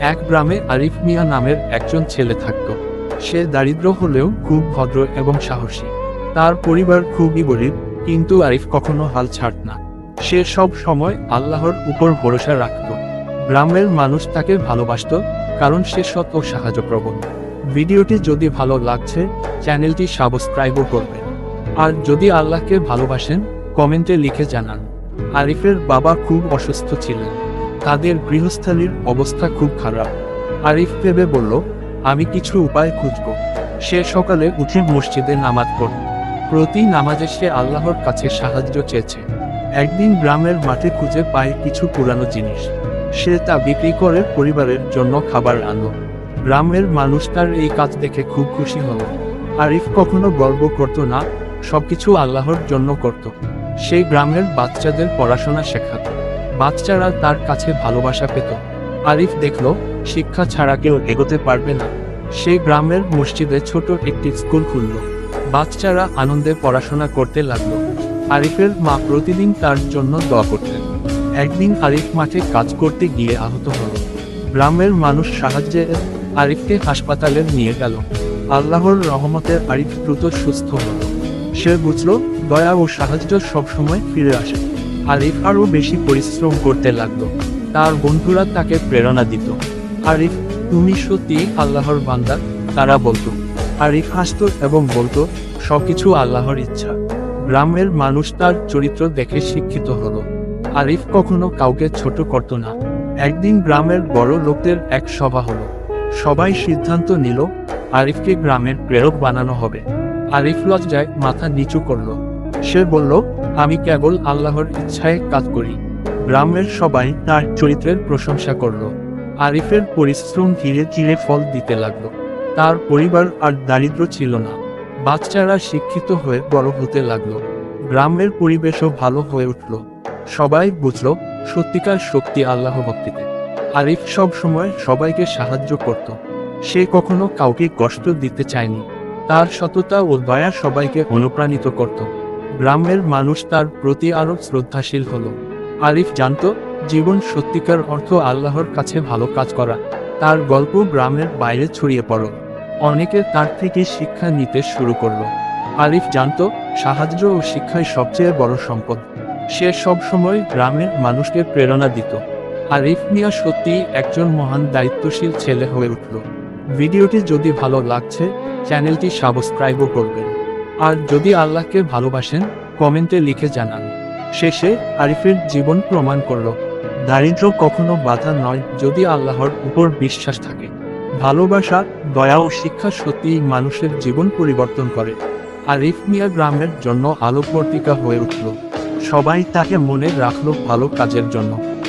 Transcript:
এক গ্রামে আরিফ মিয়া নামের একজন ছেলে থাকত। সে দারিদ্র হলেও খুব ভদ্র এবং সাহসী। তার পরিবার খুবই গরিব, কিন্তু আরিফ কখনো হাল ছাড়ত না। সে সব সময় আল্লাহর উপর ভরসা রাখত। গ্রামের মানুষ তাকে ভালোবাসত, কারণ সে সৎ ও সাহায্যপ্রবণ। ভিডিওটি যদি ভালো লাগছে, চ্যানেলটি সাবস্ক্রাইবও করবেন। আর যদি আল্লাহকে ভালোবাসেন, কমেন্টে লিখে জানান। আরিফের বাবা খুব অসুস্থ ছিলেন। তাদের গৃহস্থালীর অবস্থা খুব খারাপ। আরিফ ভেবে বলল, আমি কিছু উপায় খুঁজব। সে সকালে উঠে মসজিদে নামাজ পড়ল প্রতি নামাজে সে আল্লাহর কাছে সাহায্য চেয়েছে। একদিন গ্রামের মাঠে খুঁজে পায় কিছু পুরানো জিনিস। সে তা বিক্রি করে পরিবারের জন্য খাবার আনল। গ্রামের মানুষ তার এই কাজ দেখে খুব খুশি হল। আরিফ কখনো গর্ব করত না, সবকিছু আল্লাহর জন্য করত। সেই গ্রামের বাচ্চাদের পড়াশোনা শেখাত। বাচ্চারা তার কাছে ভালোবাসা পেত। আরিফ দেখল, শিক্ষা ছাড়া কেউ এগোতে পারবে না। সে গ্রামের মসজিদে ছোট একটি স্কুল খুলল। বাচ্চারা আনন্দে পড়াশোনা করতে লাগল। আরিফের মা প্রতিদিন তার জন্য দোয়া করতেন। একদিন আরিফ মাঠে কাজ করতে গিয়ে আহত হল। গ্রামের মানুষ সাহায্যে আরিফকে হাসপাতালে নিয়ে গেল। আল্লাহর রহমতে আরিফ দ্রুত সুস্থ হলো। সে বুঝল, দয়া ও সাহায্য সবসময় ফিরে আসে। আরিফ আরও বেশি পরিশ্রম করতে লাগল। তার বন্ধুরা তাকে প্রেরণা দিত। আরিফ তুমি সত্যি আল্লাহর বান্দা? তারা বলতো। আরিফ হাসত এবং বলতো, সবকিছু আল্লাহর ইচ্ছা। গ্রামের মানুষ তার চরিত্র দেখে শিক্ষিত হলো। আরিফ কখনো কাউকে ছোট করত না। একদিন গ্রামের বড় লোকদের এক সভা হলো। সবাই সিদ্ধান্ত নিল আরিফকে গ্রামের প্রেরক বানানো হবে। আরিফ লজ্জায় মাথা নিচু করল। সে বলল, আমি কেবল আল্লাহর ইচ্ছায় কাজ করি। গ্রামের সবাই তার চরিত্রের প্রশংসা করল। আরিফের পরিশ্রম ধীরে ধীরে ফল দিতে লাগল। তার পরিবার আর দারিদ্র ছিল না। বাচ্চারা শিক্ষিত হয়ে বড় হতে লাগল। গ্রামের পরিবেশও ভালো হয়ে উঠল। সবাই বুঝল, সত্যিকার শক্তি আল্লাহ ভক্তিতে। আরিফ সব সময় সবাইকে সাহায্য করত। সে কখনো কাউকে কষ্ট দিতে চায়নি। তার সততা ও দয়া সবাইকে অনুপ্রাণিত করত। গ্রামের মানুষ তার প্রতি আরও শ্রদ্ধাশীল হল। আরিফ জানত, জীবন সত্যিকার অর্থ আল্লাহর কাছে ভালো কাজ করা। তার গল্প গ্রামের বাইরে ছড়িয়ে পড়ল। অনেকে তার থেকে শিক্ষা নিতে শুরু করল। আরিফ জানত, সাহায্য ও শিক্ষাই সবচেয়ে বড় সম্পদ। সে সব সময় গ্রামের মানুষকে প্রেরণা দিত। আরিফ মিয়া সত্যি একজন মহান দায়িত্বশীল ছেলে হয়ে উঠল। ভিডিওটি যদি ভালো লাগছে, চ্যানেলটি সাবস্ক্রাইবও করবেন। আর যদি আল্লাহকে ভালোবাসেন, কমেন্টে লিখে জানান। শেষে আরিফের জীবন প্রমাণ করল। দারিদ্র কখনো বাধা নয় যদি আল্লাহর উপর বিশ্বাস থাকে। ভালোবাসা, দয়া ও শিক্ষা সত্যিই মানুষের জীবন পরিবর্তন করে। আরিফ মিয়া গ্রামের জন্য আলোকবর্তিকা হয়ে উঠল। সবাই তাকে মনে রাখল ভালো কাজের জন্য।